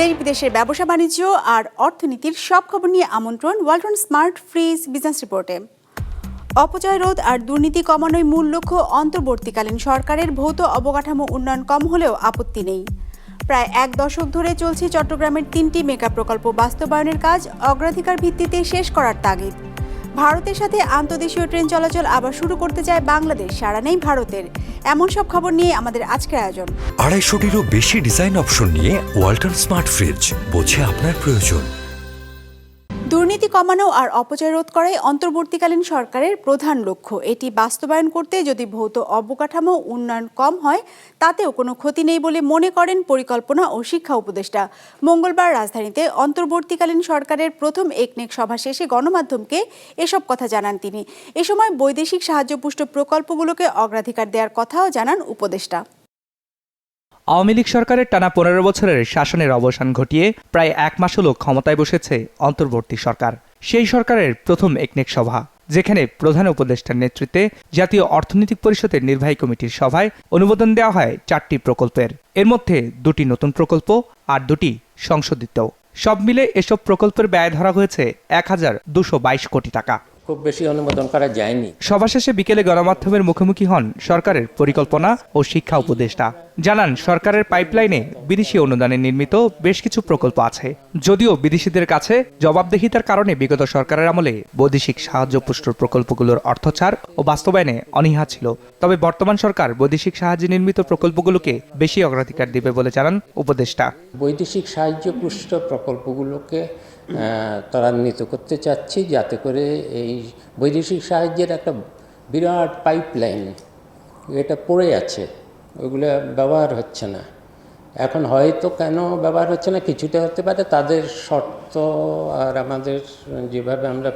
দেশ বিদেশের ব্যবসা বাণিজ্য আর অর্থনীতির সব খবর নিয়ে আমন্ত্রণ ওয়ালটন স্মার্ট ফ্রিজ বিজনেস রিপোর্টে। অপচয় রোধ আর দুর্নীতি কমানোই মূল লক্ষ্য অন্তর্বর্তীকালীন সরকারের ভৌত অবকাঠামো উন্নয়ন কম হলেও আপত্তি নেই। প্রায় এক দশক ধরে চলছে চট্টগ্রামের তিনটি মেগা প্রকল্প বাস্তবায়নের কাজ, অগ্রাধিকার ভিত্তিতে শেষ করার তাগিদ। ভারতের সাথে আন্তদেশীয় ট্রেন চলাচল আবার শুরু করতে চায় বাংলাদেশ। সারা নেই ভারতের। এমন সব খবর নিয়ে আমাদের আজকের আয়োজন। আড়াইশোটিরও বেশি ডিজাইন অপশন নিয়ে ওয়াল্টন স্মার্ট ফ্রিজ বোঝে আপনার প্রয়োজন। দুর্নীতি কমানো আর অপচয় রোধ করাই অন্তর্বর্তীকালীন সরকারের প্রধান লক্ষ্য। এটি বাস্তবায়ন করতে যদি ভৌত অবকাঠামো উন্নয়ন কম হয়, তাতেও কোনো ক্ষতি নেই বলে মনে করেন পরিকল্পনা ও শিক্ষা উপদেষ্টা। মঙ্গলবার রাজধানীতে অন্তর্বর্তীকালীন সরকারের প্রথম একনেক সভা শেষে গণমাধ্যমকে এসব কথা জানান তিনি। এ সময় বৈদেশিক সাহায্যপুষ্ট প্রকল্পগুলোকে অগ্রাধিকার দেওয়ার কথাও জানান উপদেষ্টা। আওয়ামী লীগ সরকারের টানা পনেরো বছরের শাসনের অবসান ঘটিয়ে প্রায় এক মাস হল ক্ষমতায় বসেছে অন্তর্বর্তী সরকার। সেই সরকারের প্রথম একনেক সভা, যেখানে প্রধান উপদেষ্টার নেতৃত্বে জাতীয় অর্থনৈতিক পরিষদের নির্বাহী কমিটির সভায় অনুমোদন দেওয়া হয় চারটি প্রকল্পের। এর মধ্যে দুটি নতুন প্রকল্প আর দুটি সংশোধিত। সব মিলে এসব প্রকল্পের ব্যয় ধরা হয়েছে এক হাজার দুশো বাইশ কোটি টাকা। খুব বেশি অনুমোদন করা যায়নি। সভা শেষে বিকেলে গণমাধ্যমের মুখোমুখি হন সরকারের পরিকল্পনা ও শিক্ষা উপদেষ্টা। জানান সরকারের পাইপলাইনে বিদেশি অনুদানে নির্মিত বেশ কিছু প্রকল্প আছে। যদিও বিদেশিদের কাছে জবাবদিহিতার কারণে বিগত সরকারের আমলে বৈদেশিক সাহায্য পুষ্ট প্রকল্পগুলোর অর্থছাড় ও বাস্তবায়নে অনীহা ছিল। তবে বর্তমান সরকার বৈদেশিক সাহায্যে নির্মিত প্রকল্পগুলোকে বেশি অগ্রাধিকার দিবে বলে জানান উপদেষ্টা। বৈদেশিক সাহায্য পুষ্ট প্রকল্পগুলোকে ত্বরান্বিত করতে চাচ্ছি যাতে করে এই বৈদেশিক সাহায্যের একটা বিরাট পাইপলাইন এটা পড়ে আছে। ওগুলো ব্যবহার হচ্ছে না। এখন হয়তো কেন ব্যবহার হচ্ছে না, কিছুটা হতে পারে। তাদের শর্ত আর আমাদের যেভাবে আমরা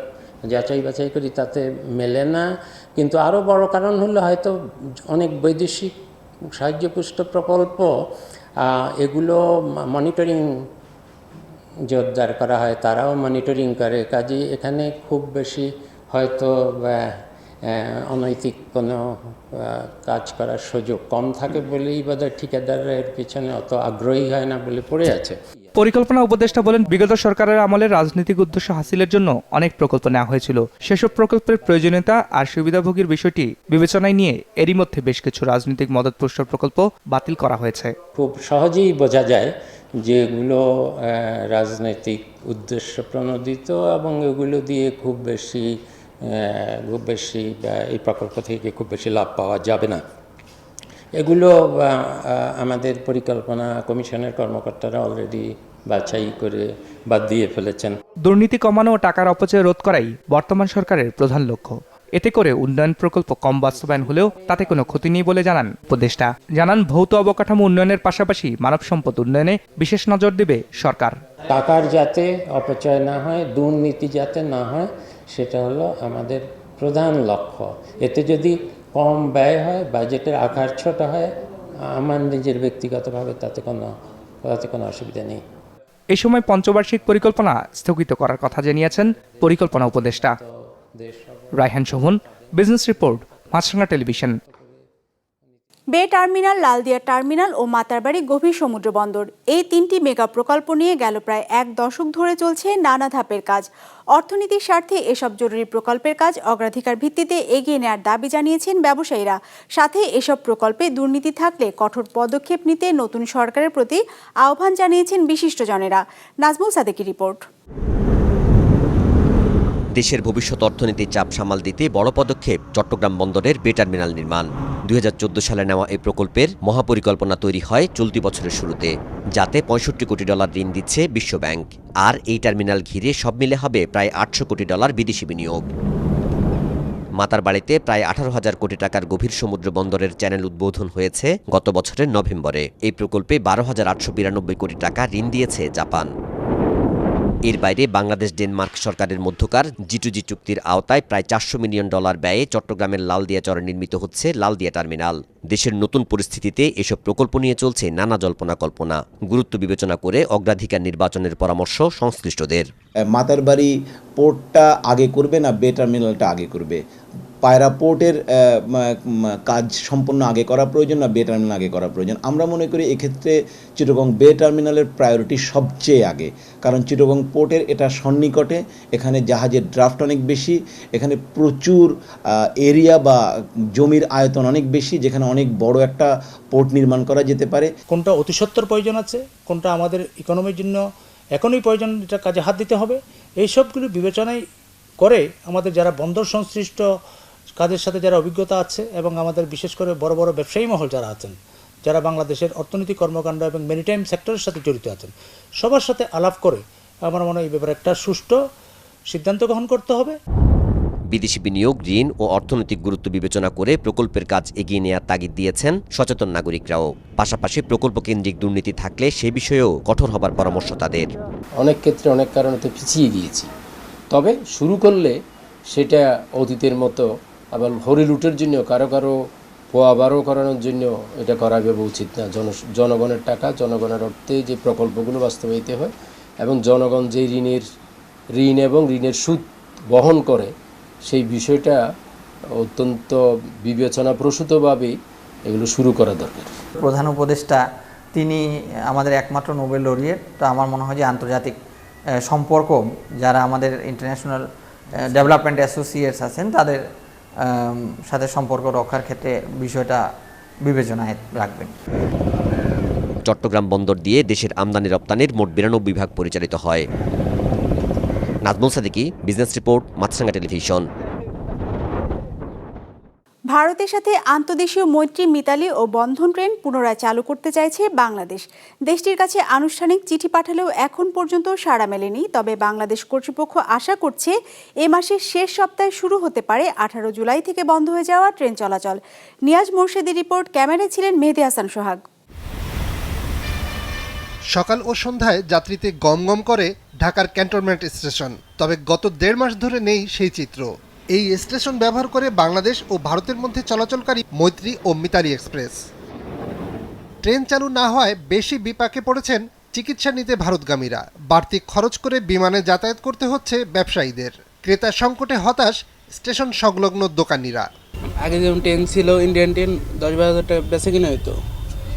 যাচাই বাছাই করি তাতে মেলে না। কিন্তু আরও বড় কারণ হলো হয়তো অনেক বৈদেশিক সাহায্যপুষ্ট প্রকল্প এগুলো মনিটরিং জোরদার করা হয়, তারাও মনিটরিং করে। কাজে এখানে খুব বেশি হয়তো অনৈতিক কোনো কাজ করার সুযোগ কম থাকে বলেই বোধহয় ঠিকাদারের পিছনে অত আগ্রহী হয় না বলে পড়ে আছে। পরিকল্পনা উপদেষ্টা বলেন, বিগত সরকারের আমলে রাজনৈতিক উদ্দেশ্য হাসিলের জন্য অনেক প্রকল্প নেওয়া হয়েছিল। সেসব প্রকল্পের প্রয়োজনীয়তা আর সুবিধাভোগীর বিষয়টি বিবেচনায় নিয়ে এরই মধ্যে বেশ কিছু রাজনৈতিক মদত মদতপুষ্ট প্রকল্প বাতিল করা হয়েছে। খুব সহজেই বোঝা যায় যেগুলো রাজনৈতিক উদ্দেশ্য প্রণোদিত এবং এগুলো দিয়ে খুব বেশি খুব বেশি এই প্রকল্প থেকে খুব বেশি লাভ পাওয়া যাবে না। এগুলো আমাদের পরিকল্পনা কমিশনের কর্মকর্তারা অলরেডি বাছাই করে বাদ দিয়ে ফেলেছেন। দুর্নীতি কমানো ও টাকার অপচয় রোধ করাই বর্তমান সরকারের প্রধান লক্ষ্য। এতে করে উন্নয়ন প্রকল্প কম বাস্তবায়ন হলেও তাতে কোনো ক্ষতি নেই বলে জানান উপদেষ্টা। জানান ভৌত অবকাঠামো উন্নয়নের পাশাপাশি মানব সম্পদ উন্নয়নে বিশেষ নজর দেবে সরকার। টাকার যাতে অপচয় না হয় দুর্নীতি যাতে না হয় সেটা হলো আমাদের প্রধান লক্ষ্য। এতে যদি কম ব্যয় হয় বাজেটের আকার ছোট হয় আমার নিজের ব্যক্তিগতভাবে তাতে কোনো তাতে কোনো অসুবিধা নেই। এ সময় পঞ্চবার্ষিক পরিকল্পনা স্থগিত করার কথা জানিয়েছেন পরিকল্পনা উপদেষ্টা। Raihan Shovon business report Maasranga television bay terminal, Laldia terminal ও মাতারবাড়ি গভীর সমুদ্র বন্দর। এই তিনটি মেগা প্রকল্প নিয়ে গেল প্রায় এক দশক ধরে চলছে নানা ধাপের কাজ। অর্থনীতির স্বার্থে এসব জরুরি প্রকল্পের কাজ অগ্রাধিকার ভিত্তিতে এগিয়ে নেওয়ার দাবি জানিয়েছেন ব্যবসায়ীরা। সাথে এসব প্রকল্পে দুর্নীতি থাকলে কঠোর পদক্ষেপ নিতে নতুন সরকারের প্রতি আহ্বান জানিয়েছেন বিশিষ্টজনেরা। নাজমুল সাদেকি রিপোর্ট। দেশের ভবিষ্যৎ অর্থনীতির চাপ সামাল দিতে বড় পদক্ষেপ চট্টগ্রাম বন্দরের বে টার্মিনাল নির্মাণ। দুই হাজার চৌদ্দ সালে নেওয়া এই প্রকল্পের মহাপরিকল্পনা তৈরি হয় চলতি বছরের শুরুতে, যাতে পঁয়ষট্টি কোটি ডলার ঋণ দিচ্ছে বিশ্বব্যাংক। আর এই টার্মিনাল ঘিরে সব মিলে হবে প্রায় আটশো কোটি ডলার বিদেশি বিনিয়োগ। মাতার বাড়িতে প্রায় আঠারো হাজার কোটি টাকার গভীর সমুদ্র বন্দরের চ্যানেল উদ্বোধন হয়েছে গত বছরের নভেম্বরে। এই প্রকল্পে বারো হাজার আটশো বিরানব্বই কোটি টাকা ঋণ দিয়েছে জাপান। এর বাইরে বাংলাদেশ ডেনমার্ক সরকারের মধ্যকার জিটুজি চুক্তির আওতায় প্রায় চারশো মিলিয়ন ডলার ব্যয়ে চট্টগ্রামের লালদিয়া চরে নির্মিত হচ্ছে লালদিয়া টার্মিনাল। দেশের নতুন পরিস্থিতিতে এসব প্রকল্প নিয়ে চলছে নানা জল্পনা কল্পনা। গুরুত্ব বিবেচনা করে অগ্রাধিকার নির্বাচনের পরামর্শ সংশ্লিষ্টদের। মাতারবাড়ি পোর্টটা আগে করবে না বে টার্মিনালটা আগে করবে? পায়রা পোর্টের আহ, ম- ম- কাজ সম্পন্ন আগে করা প্রয়োজন না বে টার্মিনাল আগে করা প্রয়োজন। আমরা মনে করি এক্ষেত্রে চিটগং বে টার্মিনালের প্রায়োরিটি সবচেয়ে আগে। কারণ চিটগং পোর্টের এটা সন্নিকটে এখানে জাহাজের ড্রাফট অনেক বেশি এখানে প্রচুর এরিয়া বা জমির আয়তন অনেক বেশি যেখানে অনেক বড় একটা পোর্ট নির্মাণ করা যেতে পারে। কোনটা অতি সত্বর প্রয়োজন আছে কোনটা আমাদের ইকোনমির জন্য এখনই প্রয়োজন এটা কাজে হাত দিতে হবে। এই সবগুলো বিবেচনায় করে আমাদের যারা বন্দর সংশ্লিষ্ট কাজের সাথে যারা অভিজ্ঞতা আছে এবং আমাদের বিশেষ করে বড় বড় ব্যবসায়ী মহল যারা আছেন যারা বাংলাদেশের অর্থনৈতিক কর্মকাণ্ড এবং মেরিটাইম সেক্টরের সাথে জড়িত আছেন সবার সাথে আলাপ করে আমার মনে হয় এই ব্যাপারে একটা সুষ্ঠু সিদ্ধান্ত গ্রহণ করতে হবে। বিদেশি বিনিয়োগ ঋণ ও অর্থনৈতিক গুরুত্ব বিবেচনা করে প্রকল্পের কাজ এগিয়ে নেওয়ার তাগিদ দিয়েছেন সচেতন নাগরিকরাও। পাশাপাশি প্রকল্প কেন্দ্রিক দুর্নীতি থাকলে সে বিষয়েও কঠোর হবার পরামর্শ তাদের। অনেক ক্ষেত্রে অনেক কারণে তো পিছিয়ে গিয়েছি। তবে শুরু করলে সেটা অতীতের মতো আবার হরিলুটের জন্য, কারও কারও পোয়াবারও করানোর জন্য এটা করা যাবে উচিত না। জন, জনগণের টাকা, জনগণের অর্থে যে প্রকল্পগুলো বাস্তবায়িত হয় এবং জনগণ যে ঋণের, ঋণ এবং ঋণের সুদ বহন করে, সেই বিষয়টা অত্যন্ত বিবেচনাপ্রসূতভাবে এগুলো শুরু করা দরকার। প্রধান উপদেষ্টা, তিনি আমাদের একমাত্র নোবেল লরিয়েট। তো আমার মনে হয় যে আন্তর্জাতিক সম্পর্ক, যারা আমাদের ইন্টারন্যাশনাল ডেভেলপমেন্ট অ্যাসোসিয়েটস আছেন, তাদের সাথে সম্পর্ক রক্ষার ক্ষেত্রে বিষয়টা বিবেচনায় রাখবেন। চট্টগ্রাম বন্দর দিয়ে দেশের আমদানি রপ্তানির মোট বিরানব্বই বিভাগ পরিচালিত হয়। Nazmul Sadiki, business report Maasranga television. ভারতের সাথে আন্তদেশীয় মৈত্রী মিতালি ও বন্ধন ট্রেন পুনরায় চালু করতে চাইছে বাংলাদেশ। দেশটির কাছে আনুষ্ঠানিক চিঠি পাঠালেও এখন পর্যন্ত সাড়া মেলেনি। তবে বাংলাদেশ কর্তৃপক্ষ আশা করছে এ মাসের শেষ সপ্তাহে শুরু হতে পারে আঠারো জুলাই থেকে বন্ধ হয়ে যাওয়া ট্রেন চলাচল। নিয়াজ মোর্শেদি রিপোর্ট, ক্যামেরায় ছিলেন মেহেদি হাসান সোহাগ। সকাল ও সন্ধ্যায় যাত্রীতে গম গম করে ঢাকার ক্যান্টনমেন্ট স্টেশন। তবে গত দেড় মাস ধরে নেই সেই চিত্র। এই স্টেশন ব্যবহার করে বাংলাদেশ ও ভারতের মধ্যে চলাচলকারী মৈত্রী ও মিতালি এক্সপ্রেস। ট্রেন চালু না হওয়ায় বেশি বিপাকে পড়েছেন চিকিৎসা নিতে ভারতগামীরা। বাড়তি খরচ করে বিমানে যাতায়াত করতে হচ্ছে ব্যবসায়ীদের। ক্রেতা সংকটে হতাশ স্টেশন সংলগ্ন দোকানিরা। আগে যেমন ট্রেন ছিল ইন্ডিয়ান ট্রেন দশ বারো হাজার টাকা বেঁচে কিনা হইতো।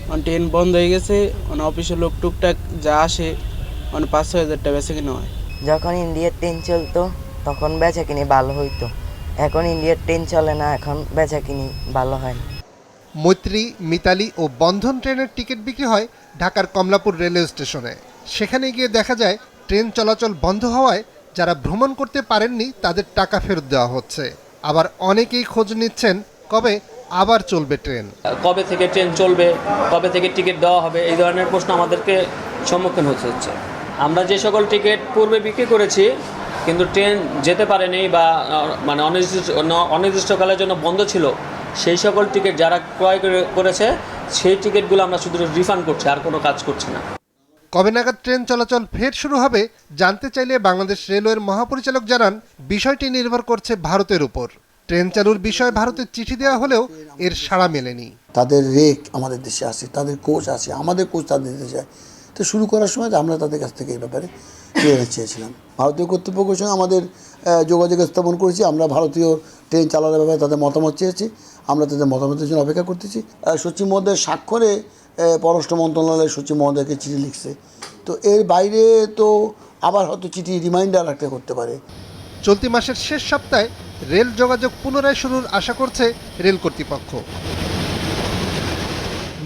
এখন ট্রেন বন্ধ হয়ে গেছে মানে অফিসের লোক টুকটাক যা আসে মানে পাঁচ ছয় হাজার টাকা বেঁচে কিনা হয়। যখন ইন্ডিয়ার ট্রেন চলতো তখন বেচা কিনি ভালো হইতো। এখন ইন্ডিয়ার ট্রেন চলে না এখন বেচা কিনি ভালো হয় না। মৈত্রী মিতালি ও বন্ধন ট্রেনের টিকিট বিক্রি হয় ঢাকার কমলাপুর রেলওয়ে স্টেশনে। সেখানে গিয়ে দেখা যায় ট্রেন চলাচল বন্ধ হওয়ায় যারা ভ্রমণ করতে পারেননি তাদের টাকা ফেরত দেওয়া হচ্ছে। আবার অনেকেই খোঁজ নিচ্ছেন কবে আবার চলবে ট্রেন। কবে থেকে ট্রেন চলবে কবে থেকে টিকিট দেওয়া হবে এই ধরনের প্রশ্ন আমাদেরকে সম্মুখীন হতে হচ্ছে। আমরা যে সকল টিকিট পূর্বে বিক্রি করেছি কিন্তু ট্রেন যেতে পারেনি বা মানে অনির্দিষ্ট অনির্দিষ্টকালের জন্য বন্ধ ছিল সেই সকল টিকিট যারা ক্রয় করে- করেছে সেই টিকিটগুলো আমরা শুধু রিফান্ড করছি আর কোনো কাজ করছি না। কবে নাগাদ ট্রেন চলাচল ফের শুরু হবে জানতে চাইলে বাংলাদেশ রেলওয়ের মহাপরিচালক জানান বিষয়টি নির্ভর করছে ভারতের উপর। ট্রেন চালুর বিষয়ে ভারতের চিঠি দেওয়া হলেও এর সাড়া মেলেনি। তাদের রেক আমাদের দেশে আসে তাদের কোচ আছে আমাদের কোচ তাদের দেশে যায় তো শুরু করার সময় আমরা তাদের কাছ থেকে এই ব্যাপারে ক্লিয়ারেন্স চেয়েছিলাম। ভারতীয় কর্তৃপক্ষের সঙ্গে আমাদের যোগাযোগ স্থাপন করেছি। আমরা ভারতীয় ট্রেন চালানোর ব্যাপারে তাদের মতামত চেয়েছি। আমরা তাদের মতামতের জন্য অপেক্ষা করতেছি। সচিব মহোদয়ের স্বাক্ষরে পররাষ্ট্র মন্ত্রণালয়ের সচিব মহোদয়কে চিঠি লিখছে। তো এর বাইরে তো আবার হয়তো চিঠি রিমাইন্ডার একটা করতে পারে। চলতি মাসের শেষ সপ্তাহে রেল যোগাযোগ পুনরায় শুরুর আশা করছে রেল কর্তৃপক্ষ।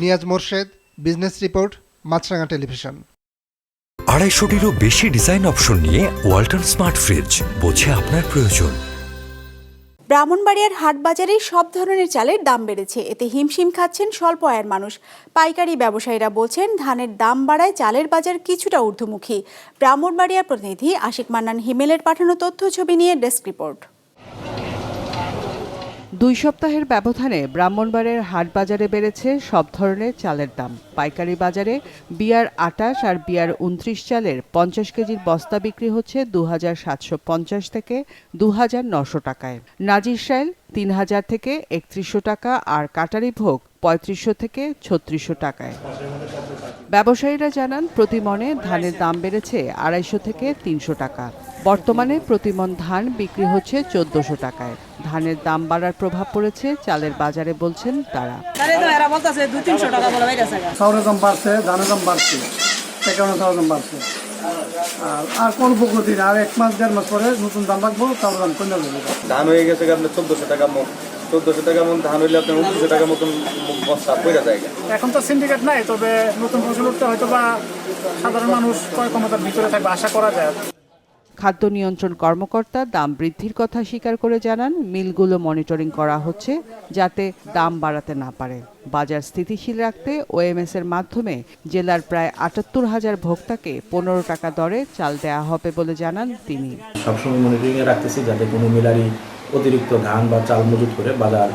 Niaz Morshed, business report, Maasranga television. আড়াইশোটিরও বেশি ডিজাইন অপশন নিয়ে ওয়ালটন স্মার্ট ফ্রিজ বোঝে আপনার প্রয়োজন। ব্রাহ্মণবাড়িয়ার হাট বাজারে সব ধরনের চালের দাম বেড়েছে। এতে হিমশিম খাচ্ছেন স্বল্প আয়ের মানুষ। পাইকারি ব্যবসায়ীরা বলছেন, ধানের দাম বাড়ায় চালের বাজার কিছুটা ঊর্ধ্বমুখী। ব্রাহ্মণবাড়িয়ার প্রতিনিধি আশিক মান্নান হিমেলের পাঠানো তথ্য, ছবি নিয়ে ডেস্ক রিপোর্ট। দুই সপ্তাহের ব্যবধানে ব্রাহ্মণবাড়ের হাট বাজারে বেড়েছে সব ধরনের চালের দাম। পাইকারি বাজারে বিয়ার আটাশ আর বিয়ার উনত্রিশ চালের পঞ্চাশ কেজির বস্তা বিক্রি হচ্ছে দু হাজার সাতশো পঞ্চাশ থেকে দু হাজার নশো টাকায়। নাজির সাইল তিন হাজার থেকে একত্রিশশো টাকা আর কাটারি ভোগ পঁয়ত্রিশশো থেকে ছত্রিশশো টাকায়। ব্যবসায়ীরা জানান প্রতি মনে ধানের দাম বেড়েছে আড়াইশো থেকে তিনশো টাকা। বর্তমানে প্রতিমন ধান বিক্রি হচ্ছে চোদ্দশো টাকায়। ধানের দাম বাড়ার প্রভাব পড়েছে চালের বাজারে বলছেন তারা। চাউলের দাম বাড়ছে ধানের দাম বাড়ছে সে কারণে চাউলের দাম বাড়ছে। আর আর কোন প্রকৃতি আর এক মাস দেড় মাস পরে নতুন দাম রাখব চাউলের দাম কমে যাবে। ধান হয়ে গেছে আপনার চোদ্দশো টাকা মন। চোদ্দশো টাকা মন ধান হইলে আপনার উনত্রিশশো টাকা মতন বস্তা যায়। এখন তো সিন্ডিকেট নাই তবে নতুন ফসল উঠতে হয়তো বা সাধারণ মানুষ ক্রয় ক্ষমতার ভিতরে থাকবে আশা করা যায়। খাদ্য নিয়ন্ত্রণ কর্মকর্তা দাম বৃদ্ধির কথা স্বীকার করে জানান, মিলগুলো মনিটরিং করা হচ্ছে যাতে দাম বাড়াতে না পারে। বাজার স্থিতিশীল রাখতে ওএমএস এর মাধ্যমে জেলার প্রায় আটাত্তর হাজার ভোক্তাকে পনেরো টাকা দরে চাল দেওয়া হবে বলে জানান তিনি। সবসময় মনিটরিংয়ে রাখতেছি যাতে কোনো মিলারি অতিরিক্ত ধান বা চাল মজুত করে বাজার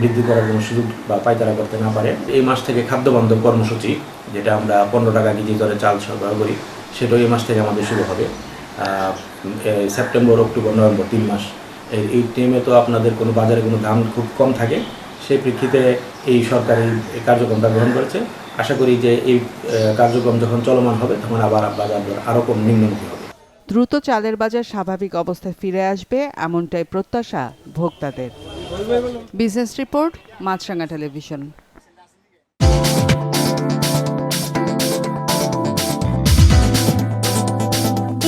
বৃদ্ধি করার কোনো সুযোগ বা পায়তারা করতে না পারে। এই মাস থেকে খাদ্য বান্ধব কর্মসূচি, যেটা আমরা পনেরো টাকা কেজি দরে চাল সরবরাহ করি, সেটাও এই মাস থেকে আমাদের শুরু হবে। সেপ্টেম্বর অক্টোবর নভেম্বর তিন মাস। এই টাইমে তো আপনাদের কোনো বাজারে কোনো দাম খুব কম থাকে। সেই প্রেক্ষিতে এই সরকারি কার্যক্রমটা গ্রহণ করেছে। আশা করি যে এই কার্যক্রম যখন চলমান হবে তখন আবার বাজার দর আরও কম নিম্নমুখী হবে। দ্রুত চালের বাজার স্বাভাবিক অবস্থায় ফিরে আসবে এমনটাই প্রত্যাশা ভোক্তাদের। Business report Maasranga television.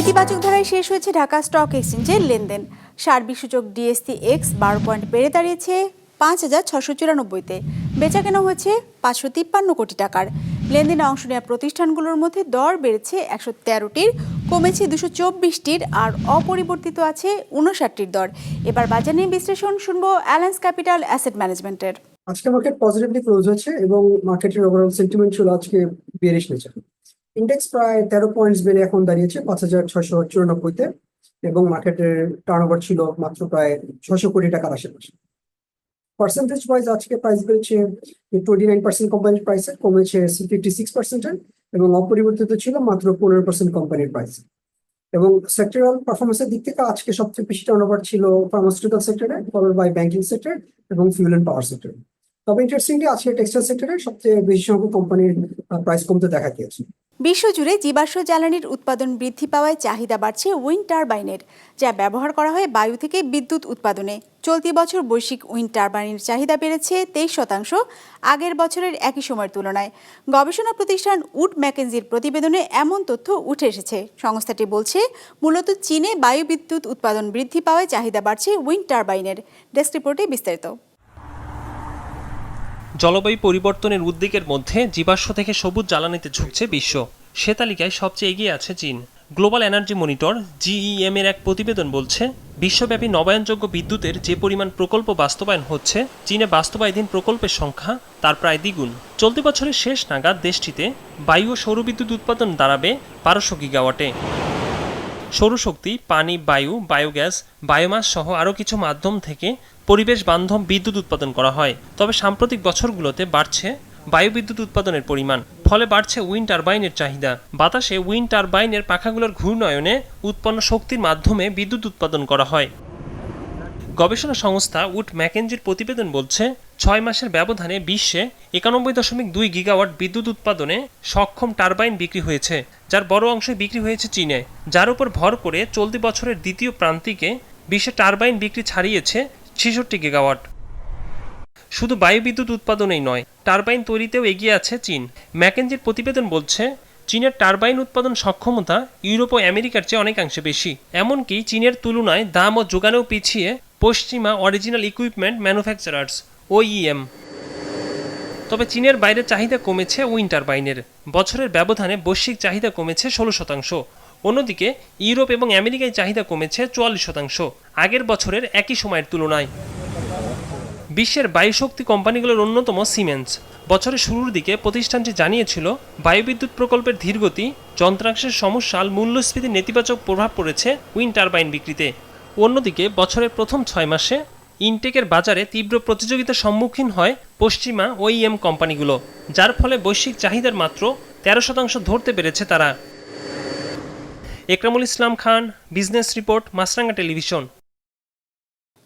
ইতিবাচক ধারায় শেষ হয়েছে ঢাকা স্টক এক্সচেঞ্জের লেনদেন। সার্বিক সূচক ডিএসসি এক্স বারো পয়েন্ট বেড়ে দাঁড়িয়েছে পাঁচ হাজার ছশো চুরানব্বইতে। বেচা কেনা হয়েছে পাঁচশো তিপ্পান্ন কোটি টাকার। লেনদেনে অংশ নেওয়া প্রতিষ্ঠানগুলোর মধ্যে দর বেড়েছে একশো তেরোটির, কমেছে দুশো চব্বিশটির আর অপরিবর্তিত আছে উনষাটটির দর। এবার বাজার নিয়ে বিশ্লেষণ শুনব অ্যালায়েন্স ক্যাপিটাল অ্যাসেট ম্যানেজমেন্টের। আজকে মার্কেট পজিটিভলি ক্লোজ হয়েছে এবং মার্কেটের ওভারঅল সেন্টিমেন্ট ছিল আজকে নেচার ইন্ডেক্স প্রায় তেরো পয়েন্টস বেড়ে এখন দাঁড়িয়েছে, পাঁচ হাজার ছশো চুরানব্বইতে এবং মার্কেটের টার্ন ছিল মাত্র প্রায় ছশো কোটি টাকার আশেপাশে। পার্সেন্টেজ ওয়াইজ আজকে প্রাইস বেড়েছে টোয়েন্টি নাইন পার্সেন্ট কোম্পানির প্রাইসে কমেছে ফিফটি সিক্স পার্সেন্টের এবং অপরিবর্তিত ছিল মাত্র পনেরো পার্সেন্ট কোম্পানির প্রাইস এবং সেক্টরাল পারফরমেন্সের দিক থেকে আজকে সবচেয়ে বেশি টার্নওভার ছিল ফার্মাসিউটিক্যাল সেক্টরে ফলোড বাই ব্যাংকিং সেক্টর এবং ফিউল অ্যান্ড পাওয়ার সেক্টর তবে ইন্টারেস্টিংলি আজকে টেক্সটাইল সেক্টরে সবচেয়ে বেশি সংখ্যক কোম্পানির প্রাইস কমতে দেখা গিয়েছে। বিশ্বজুড়ে জীবাশ্ম জ্বালানির উৎপাদন বৃদ্ধি পাওয়ায় চাহিদা বাড়ছে উইন্ড টারবাইনের, যা ব্যবহার করা হয় বায়ু থেকে বিদ্যুৎ উৎপাদনে। চলতি বছর বৈশ্বিক উইন্ড টারবাইনের চাহিদা বেড়েছে তেইশ শতাংশ, আগের বছরের একই সময়ের তুলনায়। গবেষণা প্রতিষ্ঠান উড ম্যাকেনজির প্রতিবেদনে এমন তথ্য উঠে এসেছে। সংস্থাটি বলছে, মূলত চীনে বায়ু বিদ্যুৎ উৎপাদন বৃদ্ধি পাওয়ায় চাহিদা বাড়ছে উইন্ড টারবাইনের। ডেস্ক রিপোর্টে বিস্তারিত। জলবায়ু পরিবর্তনের উদ্বেগের মধ্যে জীবাশ্ম থেকে সবুজ জ্বালানিতে ঝুঁকছে বিশ্ব। সে তালিকায় সবচেয়ে এগিয়ে আছে চীন। গ্লোবাল এনার্জি মনিটর, জিইএম এর এক প্রতিবেদন বলছে, বিশ্বব্যাপী নবায়নযোগ্য বিদ্যুতের যে পরিমাণ প্রকল্প বাস্তবায়ন হচ্ছে, চীনে বাস্তবায়নধীন প্রকল্পের সংখ্যা তার প্রায় দ্বিগুণ। চলতি বছরের শেষ নাগাদ দেশটিতে বায়ু ও সৌরবিদ্যুৎ উৎপাদন দাঁড়াবে বারোশো গিগাওয়াটে। সৌরশক্তি, পানি, বায়ু, বায়োগ্যাস, বায়োমাস সহ আরও কিছু মাধ্যম থেকে পরিবেশ বান্ধব বিদ্যুৎ উৎপাদন করা হয়। তবে সাম্প্রতিক বছরগুলোতে বাড়ছে বায়ু বিদ্যুৎ উৎপাদনের পরিমাণ, ফলে বাড়ছে উইন্ড টারবাইনের চাহিদা। বাতাসে উইন্ড টারবাইনের পাখাগুলোর ঘূর্ণয়নে উৎপন্ন শক্তির মাধ্যমে বিদ্যুৎ উৎপাদন করা হয়। গবেষণা সংস্থা উড ম্যাকেঞ্জির প্রতিবেদন বলছে ছয় মাসের ব্যবধানে বিশ্বে একানব্বই দশমিক দুই গিগাওয়াট বিদ্যুৎ উৎপাদনে সক্ষম টারবাইন বিক্রি হয়েছে, যার বড় অংশই বিক্রি হয়েছে চীনে। যার উপর ভর করে চলতি বছরের দ্বিতীয় প্রান্তিকে বিশ্বে টারবাইন বিক্রি ছাড়িয়েছে ছেষট্টি গিগাওয়াট। শুধু বায়ু বিদ্যুৎ উৎপাদনেই নয়, টারবাইন তৈরিতেও এগিয়ে আছে চীন। ম্যাকেঞ্জির প্রতিবেদন বলছে, চীনের টারবাইন উৎপাদন সক্ষমতা ইউরোপ ও আমেরিকার চেয়ে অনেকাংশে বেশি। এমনকি চীনের তুলনায় দাম ও যোগানেও পিছিয়ে পশ্চিমা অরিজিনাল ইকুইপমেন্ট ম্যানুফ্যাকচারার্স ওইএম তবে চীনের বাইরে চাহিদা কমেছে উইন্ড টারবাইনের বছরের ব্যবধানে বৈশ্বিক চাহিদা কমেছে ষোলো শতাংশ। অন্যদিকে, ইউরোপ এবং আমেরিকায় চাহিদা কমেছে চুয়াল্লিশ শতাংশ। আগের বছরের একই সময়ের তুলনায়। বিশ্বের বায়ুশক্তি কোম্পানিগুলোর অন্যতম সিমেন্স বছরের শুরুর দিকে প্রতিষ্ঠানটি জানিয়েছিল, বায়ুবিদ্যুৎ প্রকল্পের ধীরগতি, যন্ত্রাংশের সমস্যা আর মূল্যস্ফীতির নেতিবাচক প্রভাব পড়েছে উইন্ড টারবাইন বিক্রিতে। অন্যদিকে, বছরের প্রথম ছয় মাসে ইনটেকের বাজারে তীব্র প্রতিযোগিতার সম্মুখীন হয় পশ্চিমা ওইএম কোম্পানিগুলো, যার ফলে বৈশ্বিক চাহিদার মাত্র তেরো শতাংশ ধরতে পেরেছে তারা। Ekramul Islam Khan, business report Maasranga television.